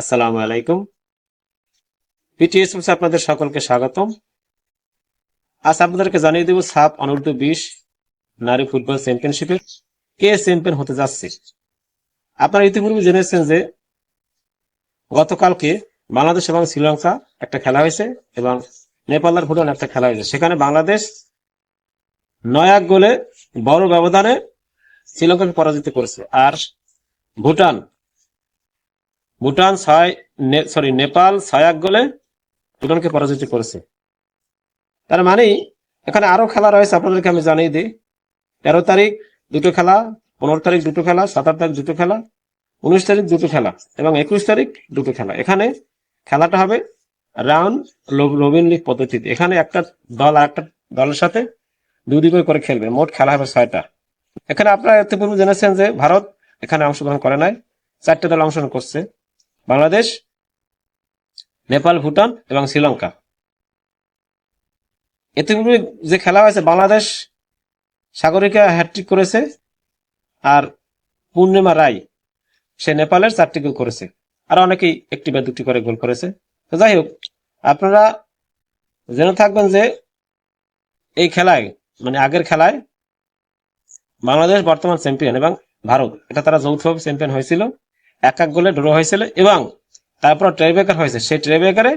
আসসালামু আলাইকুম। পিটিএস আপনাদের সকলকে স্বাগতম। আজ আপনাদেরকে জানিয়ে দেব সাপ অনূর্ধ্ব বিশ নারী ফুটবল চ্যাম্পিয়নশিপে কে চ্যাম্পিয়ন হতে যাচ্ছে। আপনারা ইতিপূর্বে জেনেছেন যে গতকালকে বাংলাদেশ এবং শ্রীলঙ্কা একটা খেলা হয়েছে এবং নেপাল আর ভুটান একটা খেলা হয়েছে। সেখানে বাংলাদেশ নয় এক গোলে বড় ব্যবধানে শ্রীলঙ্কাকে পরাজিত করেছে। আর ভুটান ভুটান ছয় সরি নেপাল ছয় এক গোলে ভুটানকে পরাজিত করেছে। তার মানে এখানে আরও খেলা রয়েছে, আপনাদেরকে আমি জানিয়ে দিই। তেরো তারিখ দুটো খেলা, পনেরো তারিখ দুটো খেলা, সাতাশ তারিখ দুটো খেলা, উনিশ তারিখ দুটো খেলা এবং একুশ তারিখ দুটো খেলা। এখানে খেলাটা হবে রাউন্ড রবিন লিগ পদ্ধতিতে। এখানে একটা দল আর একটা দলের সাথে দুই দুই করে খেলবে। মোট খেলা হবে ছয়টা। এখানে আপনারা এতে পূর্বে জেনেছেন যে ভারত এখানে অংশগ্রহণ করে নাই। চারটে দল অংশগ্রহণ করছে। বাংলাদেশ, নেপাল, ভুটান এবং শ্রীলঙ্কা। এতে যে খেলা হয়েছে, বাংলাদেশ সাগরিকা হ্যাট্রিক করেছে আর পূর্ণিমা রায়, সে নেপালের চারটি গোল করেছে। আর অনেকেই একটি বা দুটি করে গোল করেছে। তো যাই হোক, আপনারা জেনে থাকবেন যে এই খেলায় মানে আগের খেলায় বাংলাদেশ বর্তমান চ্যাম্পিয়ন এবং ভারত, এটা তারা যৌথভাবে চ্যাম্পিয়ন হয়েছিল। এক এক গোলে ড্র হয়েছিল এবং তারপর ট্রেবেকার হয়েছে। সেই ট্রেবেকারে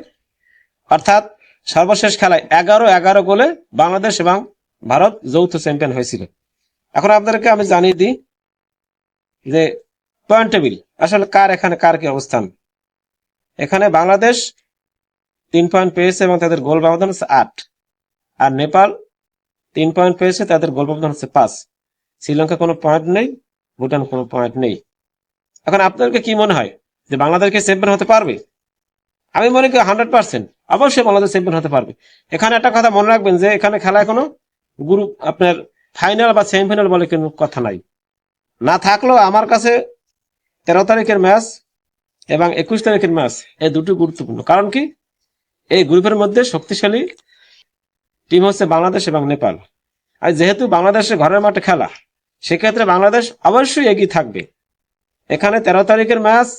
অর্থাৎ সর্বশেষ খেলায় এগারো এগারো গোলে বাংলাদেশ এবং ভারত যৌথ চ্যাম্পিয়ন হয়েছিল। এখন আপনাদেরকে আমি জানিয়ে দিই যে পয়েন্ট টেবিল আসলে কার এখানে কার কি অবস্থান? এখানে বাংলাদেশ তিন পয়েন্ট পেয়েছে এবং তাদের গোল ব্যবধান হচ্ছে আট। আর নেপাল তিন পয়েন্ট পেয়েছে, তাদের গোল ব্যবধান হচ্ছে পাঁচ। শ্রীলঙ্কা কোনো পয়েন্ট নেই, ভুটান কোনো পয়েন্ট নেই। এখন আপনাদেরকে কি মনে হয় যে বাংলাদেশকে চ্যাম্পিয়ন হতে পারবে? আমি মনে করি হান্ড্রেড পার্সেন্ট অবশ্যই বাংলাদেশ চ্যাম্পিয়ন হতে পারবে। এখানে একটা কথা মনে রাখবেন যে এখানে খেলায় কোনো গ্রুপ আপনার ফাইনাল বা সেমিফাইনাল বলে কোনো কথা নাই। না থাকলেও আমার কাছে তেরো তারিখের ম্যাচ এবং একুশ তারিখের ম্যাচ এই দুটো গুরুত্বপূর্ণ। কারণ কি? এই গ্রুপের মধ্যে শক্তিশালী টিম হচ্ছে বাংলাদেশ এবং নেপাল। আর যেহেতু বাংলাদেশের ঘরের মাঠে খেলা, সেক্ষেত্রে বাংলাদেশ অবশ্যই এগিয়ে থাকবে। এখানে তেরো তারিখের ম্যাচ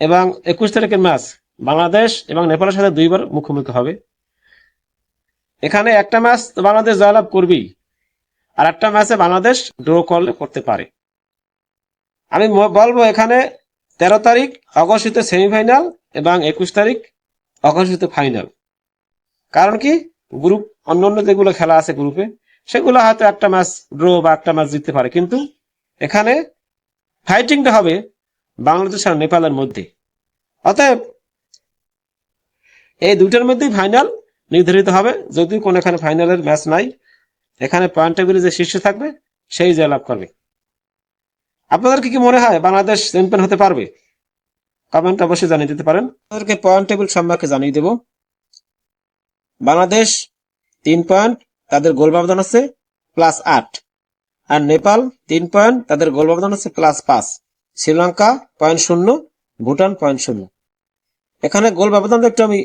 এবং একুশ তারিখের ম্যাচ বাংলাদেশ এবং নেপালের সাথে দুইবার মুখোমুখি হবে। এখানে একটা ম্যাচ বাংলাদেশ জয়লাভ করবেই, আর একটা ম্যাচে বাংলাদেশ ড্র করলে করতে পারে। আমি বলব এখানে তেরো তারিখ অঘোষিত সেমিফাইনাল এবং একুশ তারিখ অঘোষিত ফাইনাল কারণ কি? গ্রুপ অন্য অন্য যেগুলো খেলা আছে গ্রুপে সেগুলো হয়তো একটা ম্যাচ ড্র বা একটা ম্যাচ জিততে পারে। কিন্তু এখানে ফাইটিংটা হবে বাংলাদেশ আর নেপালের মধ্যে। অতএব, এই দুইটার মধ্যেই ফাইনাল নির্ধারিত হবে। যদিও কোন এখানে ফাইনালের ম্যাচ নাই, এখানে পয়েন্ট টেবিলে যে শীর্ষে থাকবে, সেই জয়লাভ করবে। আপনাদের কি কি মনে হয় বাংলাদেশ চ্যাম্পিয়ন হতে পারবে? কমেন্ট অবশ্যই জানিয়ে দিতে পারেন। আপনাদেরকে পয়েন্ট টেবিল সম্পর্কে জানিয়ে দেব। বাংলাদেশ তিন পয়েন্ট তাদের গোল ব্যবধান আছে প্লাস আট। আর নেপাল, তিন পয়েন্ট। তাদের গোল ব্যবধান হচ্ছে প্লাস পাঁচ। শ্রীলঙ্কা, পয়েন্ট শূন্য, ভুটান, পয়েন্ট শূন্য। এখানে গোল ব্যবধানটা একটু আমি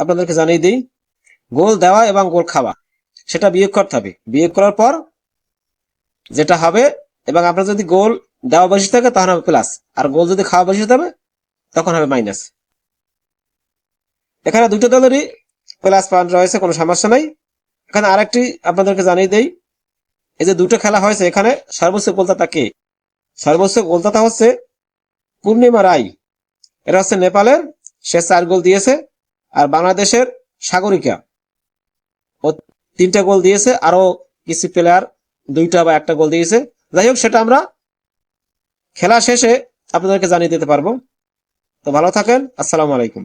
আপনাদেরকে জানিয়ে দিই। গোল দেওয়া এবং গোল খাওয়া, সেটা বিয়োগ করতে হবে। বিয়োগ করার পর যেটা হবে, এবং আপনার যদি গোল দেওয়া বেশি থাকে, তখন হবে প্লাস আর গোল যদি খাওয়া বেশি হবে তখন হবে মাইনাস এখানে দুটো দলেরই প্লাস পয়েন্ট রয়েছে, কোনো সমস্যা নাই। এখানে আরেকটি আপনাদেরকে জানিয়ে দেই। এই যে দুটো খেলা হয়েছে এখানে সর্বোচ্চ গোলদাতা কে? সর্বোচ্চ গোলদাতা হচ্ছে পূর্ণিমা রায়। এরা হচ্ছে নেপালের, সে চার গোল দিয়েছে, আর বাংলাদেশের সাগরিকা। ও তিনটা গোল দিয়েছে আরও কিছু প্লেয়ার দুইটা বা একটা গোল দিয়েছে। যাই হোক, সেটা আমরা খেলা শেষে আপনাদেরকে জানিয়ে দিতে পারব। তো ভালো থাকেন, আসসালামু আলাইকুম।